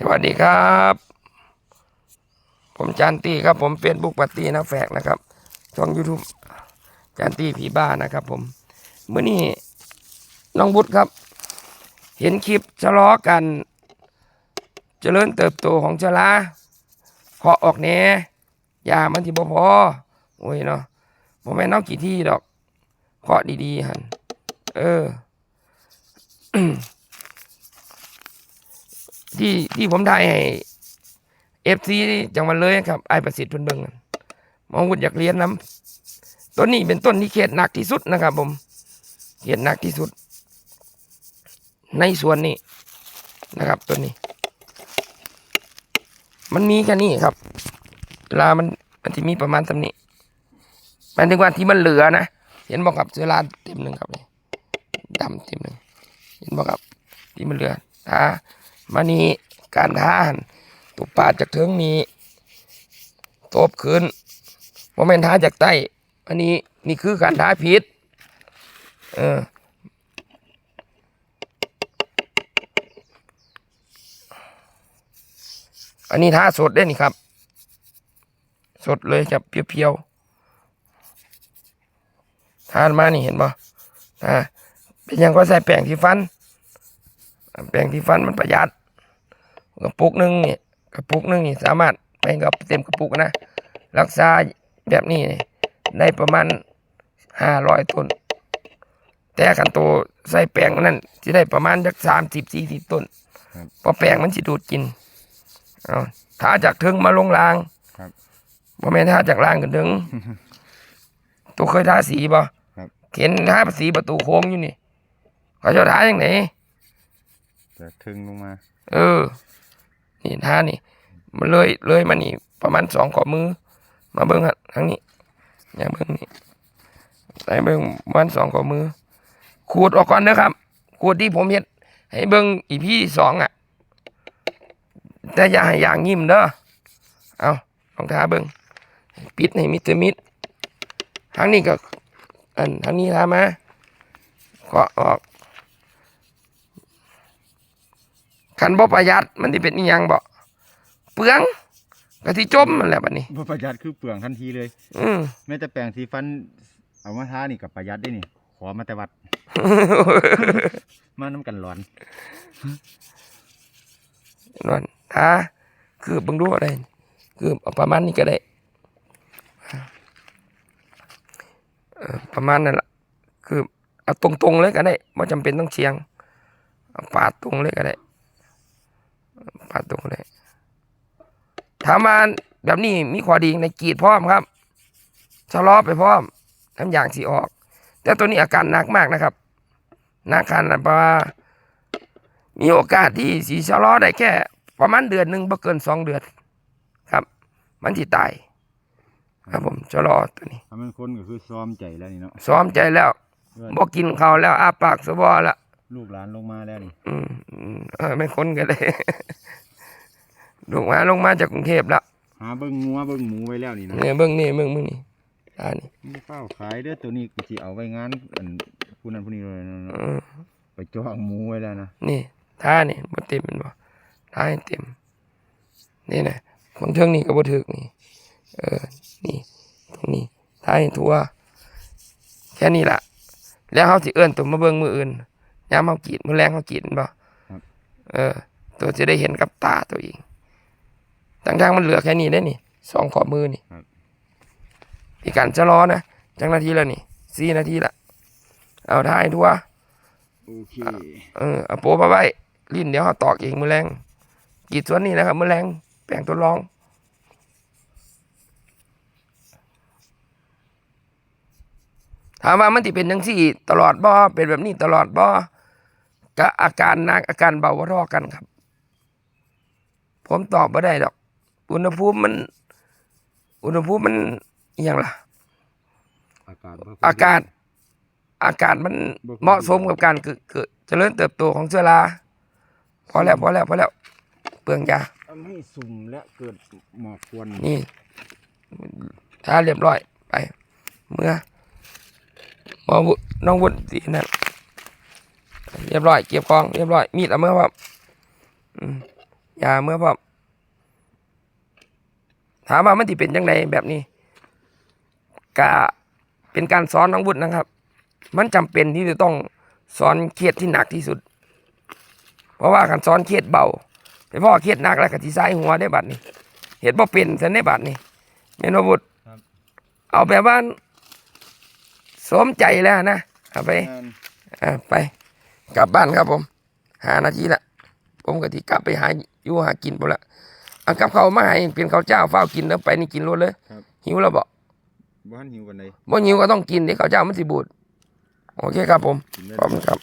สวัสดีครับ ผมจานตีครับผมเฟซบุ๊กปตีนะแฝกนะครับช่อง YouTube จานตีผีบ้านะครับ ผมเมื่อนี้น้องบุตรครับ เห็นคลิปชะลอกันเจริญเติบโตของชะลาเพาะออกแหน่ยามันที่บ่พอโอ้ยเนาะผมแม่นเอากี่ที่ดอกเพาะดีๆหันเออ ที่ที่ผมถ่ายให้เอฟซีจังหวัดเลยครับไอ้ประสิทธิ์เพิ่นเบิ่งนั่นหมองวุฒิอยากเรียนน้ำต้นนี้เป็นต้นที่เขตหนักที่สุดนะครับ ผมเขตหนักที่สุด ในสวนนี้นะครับต้นนี้ มันมีแค่นี้ครับเวลามันมันที่มีประมาณตำนี้มายถึงว่าที่มันเหลือนะเห็นบอกครับเสื้อลาเต็มหนึ่งครับนี่ดำเต็มหนึ่งเห็นบอกครับที่มันเหลือทา มานี่การทานตุกปาดจากเทิงนี้ตบขึ้นโมเมนทาจากใต้อันนี้นี่คือการทาผิดเอออันนี้ทาสดได้นี่ครับ สดเลยจะเพียวๆทานมานี่เห็นบ่อ่าเป็นยังก็ใส่แป้งที่ฟัน แปรงที่ฟันมันประหยัด กระปุกหนึงนี่กระปุกหนึงนี่สามารถไปกับเต็มกระปุกนะ รักษาแบบนี้นี่ได้ประมาณห้าร้อยต้น แต่ขันโตใส่แปรงนั่นจะได้ประมาณสักสามสิบสี่สิบต้นครับเพราะแปรงมันสิดูดกินเอาถ้าจากถึงมาลงรางครับบ่แม่นถ้าจากรางกันถึง ตัวเคยทาสีบ่ครับเห็นทาสีประตูโค้งอยู่นี่เขาจะทาอย่างไหนจะทึงลงมา เออ นี่ท่านี่มันเลยเลยมานี่ประมาณสองข้อมือ มาเบิ้งฮะทางนี้อย่าเบิ้งนี่ใส่เบิ้งประมาณสองข้อมือ ขูดออกก่อนนะครับ ขูดที่ผมเห็นให้เบิ้งอีพี่สองอะ แต่อย่าให้อย่างยิ้มเด้อเอาลองทาเบิ้งปิดให้มิดเตอมิดทางนี้ก็อันทางนี้ทามาเคาะออก คันบ่ประหยัดมันที่เป็นอีหยังบ่เปลืองก็ที่จมมันแหละบัดนี้บ่ประหยัดคือเปลืองทันทีเลย อืมแม้แต่แปรงสีฟันเอามาทานี่กับประหยัดได้นี่ ขอมาแต่วัด มาน้ำกันร้อนนวลถ้าคือเบิ่งดูอะไรคือเอาประมาณนี้ก็ได้เออประมาณนั้นล่ะคือเอาตรงๆเลยก็ได้บ่จำเป็นต้องเฉียงเอาปาดตรงเลยก็ได้ ปาดตรงเลยถามว่าแบบนี้มีข้อดีในกรีดพร้อมครับชะลอไปพร้อมน้ำยางสีออก แต่ตัวนี้อาการหนักมากนะครับหนักขนาดว่ามีโอกาสที่สีชะลอได้แค่ ประมาณเดือนหนึ่งบ่เกินสองเดือนครับ มันที่ตาย ครับผมชะลอตัวนี้ถ้ามันคนก็คือซ้อมใจแล้วนี่เนาะซ้อมใจแล้วบ่กินข้าวแล้วอาปากสะบอแล้ว ลูกหลานลงมาแล้วนี่อืมอืมเออไม่คนกันเลยลงมาลงมาจากกรุงเทพแล้วหาเบิ้งงัวเบิ้งหมูไว้แล้วนี่นะเนี่ยเบิ่งนี่เบิ่งมึงนี่อ่านี่ไม่เฝ้าขายเด้อตัวนี้กูสิเอาไว้งานอันผู้นั้นผู้นี้เลยนะอืมไปจองหมูไว้แล้วนะนี่ท่านี่บ่เต็มแมันบ่ท่าให้เต็ม นี่นะของเทิงนี่ก็บ่ถึกนี่ เออ นี่ ตรงนี้ท่าให้ทั่ว แค่นี้ล่ะ แล้วเฮาสิเอิ้นตัวมาเบิ่งมืออื่น ยามเฮากรีดมื้อแรงเฮากรีดแม่นบ่เออ ตัวจะได้เห็นกับตาตัวเองทั้งๆมันเหลือแค่นี้ได้นี่สองขอมือนี่พี่กันจะรอนะจังนาทีแล้วนี่สี่นาทีละเอาท่าให้ทั่วโอเคเออเอาโปะมาไว้ลิ้นเดี๋ยวเขาตอกเองมือแรงกรีดส่วนนี้นะครับมือแรงแปลงตัวรองถามว่ามันที่เป็นจังสี่ ตลอดบ่เป็นแบบนี้ตลอดบ่ กะอาการหนักอาการเบาว่าทอกันครับ ผมตอบไม่ได้ดอก อุณหภูมิมัน อุณหภูมิมันอหย่างล่ะ อากาศบ่อากาศ อากาศมันเหมาะสมกับการเกิดเกิดเจริญเติบโตของเชื้อราพอแล้วพอแล้วพอแล้ว เปลืองยา ทำให้สุ่มและเกิดหมอกควันนี่ถ้าเรียบร้อยไป เมื่อหมอบุน้องบุญสีนั่น เรียบร้อย เก็บกอง เรียบร้อย มีดเอาเมื่อครับอืมยาเมื่อพร้อมถามว่ามันสิเป็นจังไดแบบนี้กะเป็นการสอนน้องบุตรนะครับ มันจำเป็นที่จะต้องสอนเครียดที่หนักที่สุด เพราะว่าการสอนเครียดเบาไปพ่อเครียดหนักแล้วก็ที่ซ้ายหัวได้บัดนี้เห็นบ่เป็นซะในบัดนี้แม่นบ่บุตรครับเอาแบบว่าสมใจแล้วนะเอาไปแม่นอ่าไป กลับบ้านครับผม หานาทีละผมก็ที่กลับไปหาอยู่หากินพอละเอากับเขาวมาให้เป็นข้าวเจ้าเฝ้าวกินแล้วไปนี่กินรถเลยครับ หิวแล้วบอกบ่ทันหิวปานใดบ่หิวก็ต้องกินเดี๋ยวข้าวเจ้ามันสิบูดโอเคครับผมกินได้ขอบคุณครับ